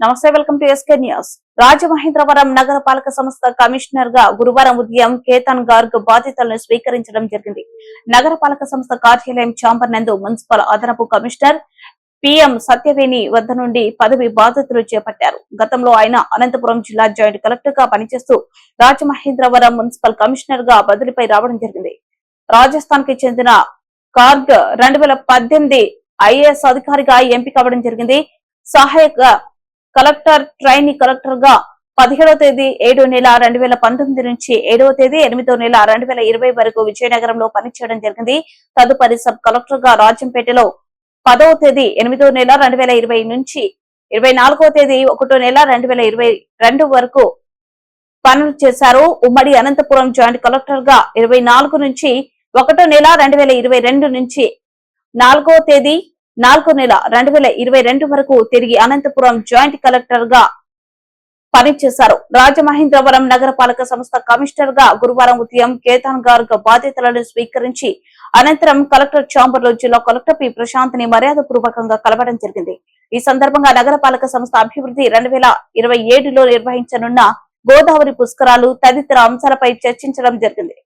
నమస్తే welcome to SK news. Rajamahendravaram నగరపాలక సంస్థ కమిషనర్గా గురువారం ఉదయం కేతన్ గార్గ్ బాధ్యతలను స్వీకరించడం జరిగింది. నగరపాలక సంస్థ కార్యాలయం చాంబర్ నందు మున్సిపల్ అదనపు కమిషనర్ పిఎం సత్యవేణి వద్ద నుండి పదవి బాధ్యతలు చేపట్టారు. గతంలో ఆయన అనంతపురం జిల్లా జాయింట్ కలెక్టర్గా పనిచేస్తూ రాజమహేంద్రవరం మున్సిపల్ కమిషనర్గా బదిలీపై రావడం జరిగింది. రాజస్థాన్కి చెందిన కార్గ్ రెండు వేల పద్దెనిమిది ఐఏఎస్ అధికారిగా ఎంపిక అవ్వడం జరిగింది. సహాయక కలెక్టర్ ట్రైనీ కలెక్టర్గా పదిహేడవ తేదీ ఏడో నెల రెండు వేల పంతొమ్మిది నుంచి ఏడవ తేదీ ఎనిమిదో నెల రెండు వేల ఇరవై వరకు విజయనగరంలో పనిచేయడం జరిగింది. తదుపరి సబ్ కలెక్టర్గా రాజంపేటలో పదవ తేదీ ఎనిమిదో నెల రెండు వేల ఇరవై నుంచి ఇరవై నాలుగో తేదీ ఒకటో నెల రెండు వేల ఇరవై రెండు వరకు పనులు చేశారు. ఉమ్మడి అనంతపురం జాయింట్ కలెక్టర్గా ఇరవై నాలుగు నుంచి ఒకటో నెల రెండు వేల ఇరవై రెండు నుంచి నాలుగో తేదీ నాలుగో నెల రెండు వేల ఇరవై రెండు వరకు తిరిగి అనంతపురం జాయింట్ కలెక్టర్గా పనిచేశారు. రాజమహేంద్రవరం నగరపాలక సంస్థ కమిషనర్గా గురువారం ఉదయం కేతాన్ గార్గ్ బాధ్యతలను స్వీకరించి అనంతరం కలెక్టర్ ఛాంబర్లో జిల్లా కలెక్టర్ పి ప్రశాంత్ని మర్యాద పూర్వకంగా కలవడం జరిగింది. ఈ సందర్భంగా నగరపాలక సంస్థ అభివృద్ధి రెండు వేల ఇరవై ఏడులో నిర్వహించనున్న గోదావరి పుష్కరాలు తదితర అంశాలపై చర్చించడం జరిగింది.